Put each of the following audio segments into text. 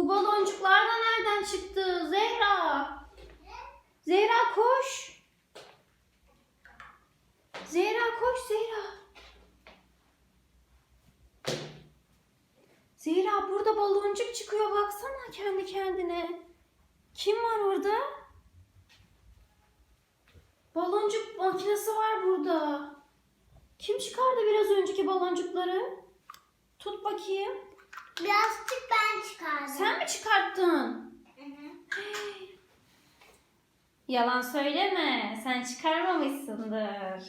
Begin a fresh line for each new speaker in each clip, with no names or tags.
Bu baloncuklar da nereden çıktı? Zehra. Zehra koş. Zehra koş Zehra. Zehra burada baloncuk çıkıyor baksana kendi kendine. Kim var orada? Baloncuk makinesi var burada. Kim çıkardı biraz önceki baloncukları? Tut bakayım.
Birazcık ben çıkardım.
Sen mi çıkarttın?
Hı hı.
Yalan söyleme. Sen çıkarmamışsındır.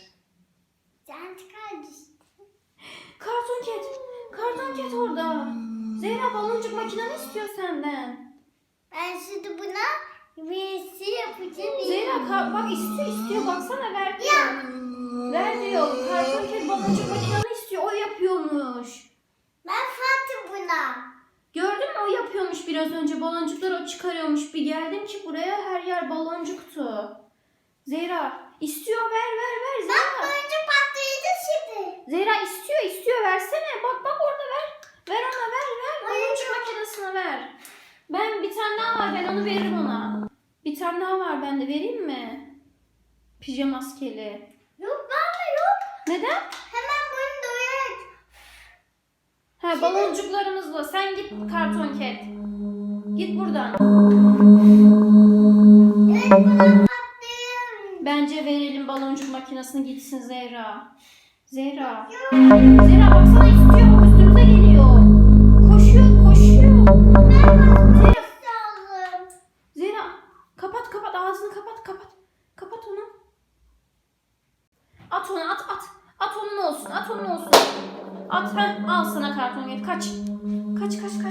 Sen çıkardın işte.
Karton ket. Karton ket orada. Zehra baloncuk makineni istiyor senden.
Ben şimdi buna VC yapacağım.
Zehra ka- bak istiyor istiyor. Baksana ver diyor. Ver diyor. Karton ket baloncuk makineni istiyor. O yapıyormuş.
Ben Fatih buna.
Biraz önce. Baloncukları o çıkarıyormuş. Bir geldim ki buraya her yer baloncuktu. Zehra istiyor ver ver ver
Bak
Zehra.
önce patlayacak şimdi.
Zehra istiyor istiyor versene. Bak bak orada ver. Ver ona ver ver. Baloncuk makinesini ver. Ben bir tane daha var ben onu veririm ona. Bir tane daha var bende vereyim mi? Pijama maskeli.
Yok bana yok.
Neden?
Hemen bunu doyuracak.
Ha baloncuklarımızla. Sen git karton ket. Git buradan.
Buna patlayayım.
Bence verelim baloncuk makinesini gitsin Zehra. Zehra. Zehra baksana istiyor. Üstümüze geliyor. Koşuyor koşuyor. Zehra. Kapat kapat ağzını kapat kapat. Kapat onu. At onu at at. At onun olsun at onun olsun. At ha al sana karton git kaç. Kaç kaç kaç